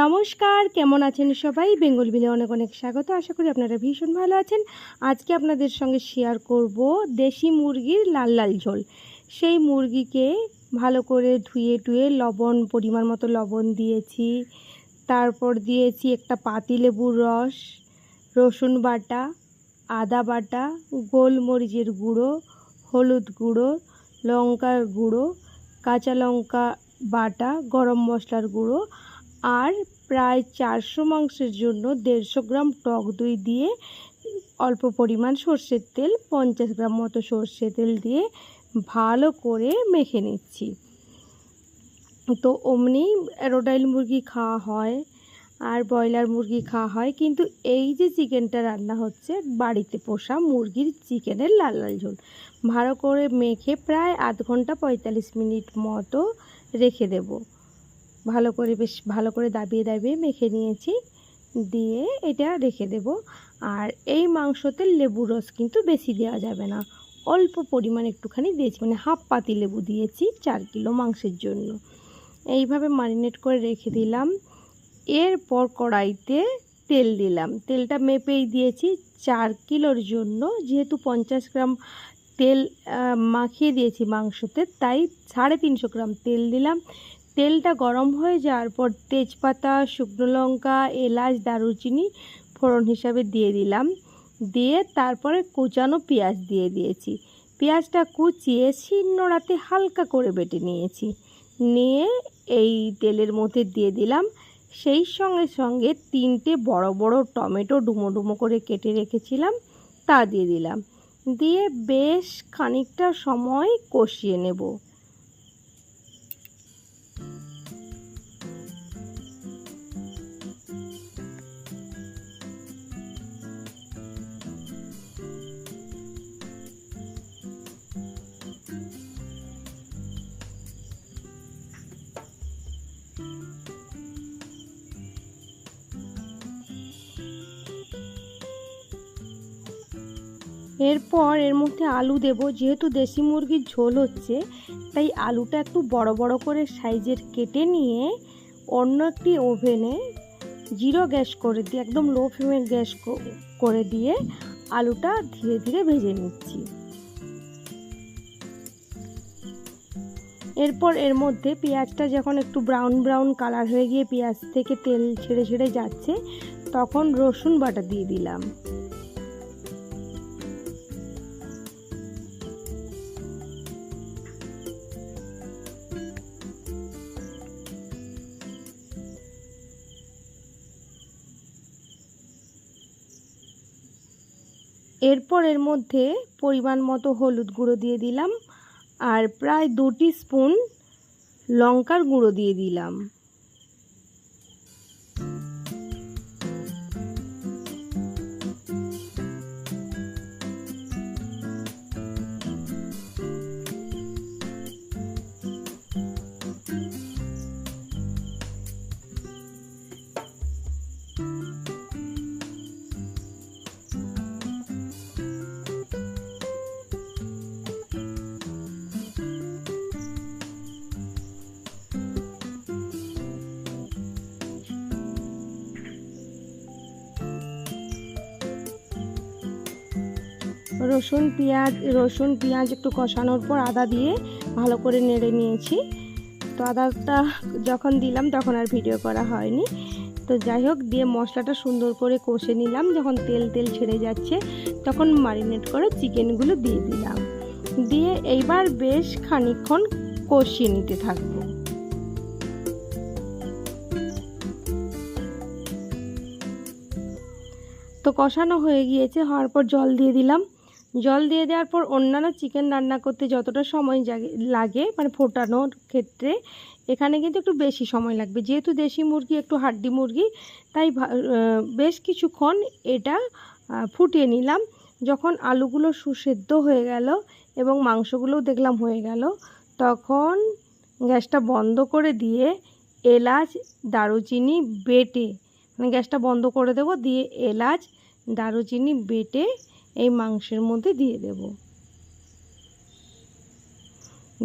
নমস্কার, কেমন আছেন সবাই? বেঙ্গল বিলে অনেক অনেক স্বাগত। আশা করি আপনারা ভীষণ ভালো আছেন। আজকে আপনাদের সঙ্গে শেয়ার করব দেশি মুরগির লাল লাল ঝোল। সেই মুরগিকে ভালো করে ধুয়ে টুয়ে লবণ, পরিমাণ মতো লবণ দিয়েছি। তারপর দিয়েছি একটা পাতিলেবুর রস, রসুন বাটা, আদা বাটা, গোলমরিচের গুঁড়ো, হলুদ গুঁড়ো, লঙ্কার গুঁড়ো, কাঁচা লঙ্কা বাটা, গরম মশলার গুঁড়ো আর প্রায় চারশো মাংসের জন্য দেড়শো গ্রাম টক দই দিয়ে অল্প পরিমাণ সর্ষের তেল, পঞ্চাশ গ্রাম মতো সর্ষে তেল দিয়ে ভালো করে মেখে নিচ্ছি। তো অমনি রোডাইল মুরগি খাওয়া হয় আর ব্রয়লার মুরগি খাওয়া হয়, কিন্তু এই যে চিকেনটা রান্না হচ্ছে, বাড়িতে পোষা মুরগির চিকেনের লাল লাল ঝোল। ভালো করে মেখে প্রায় আধ ঘণ্টা পঁয়তাল্লিশ মিনিট মতো রেখে দেবো। ভালো করে বেশ ভালো করে দাবিয়ে দাবিয়ে মেখে নিয়েছি। দিয়ে এটা রেখে দেব। আর এই মাংসতে লেবু রস কিন্তু বেশি দেওয়া যাবে না। অল্প পরিমাণ একটুখানি দিয়েছি। মানে হাফ পাতি লেবু দিয়েছি চার কিলো মাংসের জন্য। এইভাবে মারিনেট করে রেখে দিলাম। এরপর কড়াইতে তেল দিলাম। তেলটা মেপেই দিয়েছি চার কিলোর জন্য। যেহেতু পঞ্চাশ গ্রাম তেল মাখিয়ে দিয়েছি মাংসতে, তাই সাড়ে তিনশো গ্রাম তেল দিলাম। তেলটা গরম হয়ে যাওয়ার পর তেজপাতা, শুকনো লঙ্কা, এলাচ, দারুচিনি ফোড়ন হিসাবে দিয়ে দিলাম। দিয়ে তারপরে কুচানো পেঁয়াজ দিয়ে দিয়েছি। পেঁয়াজটা কুচিয়ে শিন্নড়াতে হালকা করে বেটে নিয়েছি। নিয়ে এই তেলের মধ্যে দিয়ে দিলাম। সেই সঙ্গে সঙ্গে তিনটে বড় বড় টমেটো ডুমো ডুমো করে কেটে রেখেছিলাম, তা দিয়ে দিলাম। দিয়ে বেশ খানিকটা সময় কষিয়ে নেব। এরপর এর মধ্যে আলু দেব। যেহেতু দেশি মুরগির ঝোল হচ্ছে, তাই আলুটা একটু বড় বড় করে সাইজের কেটে নিয়ে অন্য একটি ওভেনে জিরো গ্যাস করে দিয়ে, একদম লো ফ্লেমে গ্যাস করে দিয়ে আলুটা ধীরে ধীরে ভেজে নিচ্ছি। এরপর এর মধ্যে পেঁয়াজটা যখন একটু ব্রাউন ব্রাউন কালার হয়ে গিয়ে পেঁয়াজ থেকে তেল ছেড়ে ছেড়ে যাচ্ছে, তখন রসুন বাটা দিয়ে দিলাম। এরপর এর মধ্যে পরিমাণ মতো হলুদ গুঁড়ো দিয়ে দিলাম আর প্রায় দুটি স্পুন লঙ্কার গুঁড়ো দিয়ে দিলাম। রসুন পেঁয়াজ রসুন পেঁয়াজ একটু কষানোর পর আদা দিয়ে ভালো করে নেড়ে নিয়েছি। তো আদাটা যখন দিলাম তখন আর ভিডিও করা হয়নি। তো যাই হোক, দিয়ে মশলাটা সুন্দর করে কষে নিলাম। যখন তেল তেল ছেড়ে যাচ্ছে, তখন মারিনেট করে চিকেনগুলো দিয়ে দিলাম। দিয়ে এইবার বেশ খানিক্ষণ কষিয়ে নিতে থাকব। তো কষানো হয়ে গিয়েছে, হওয়ার পর জল দিয়ে দিলাম। জল দিয়ে দেওয়ার পর অন্যান্য চিকেন রান্না করতে যতটা সময় লাগে মানে ফোটানোর ক্ষেত্রে এখানে কিন্তু একটু বেশি সময় লাগবে। যেহেতু দেশি মুরগি, একটু হাড্ডি মুরগি, তাই বেশ কিছুক্ষণ এটা ফুটিয়ে নিলাম। যখন আলুগুলো সুসেদ্ধ হয়ে গেল এবং মাংসগুলোও দেখলাম হয়ে গেল, তখন গ্যাসটা বন্ধ করে দিয়ে এলাচ, দারুচিনি বেটে মানে গ্যাসটা বন্ধ করে দেবো, দিয়ে এলাচ, দারুচিনি বেটে এই মাংসের মধ্যে দিয়ে দেব।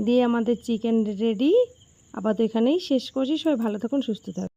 দিয়ে আমাদের চিকেন রেডি আপাতত এখানেই শেষ করছি। সবাই ভালো থাকুন, সুস্থ থাকুন।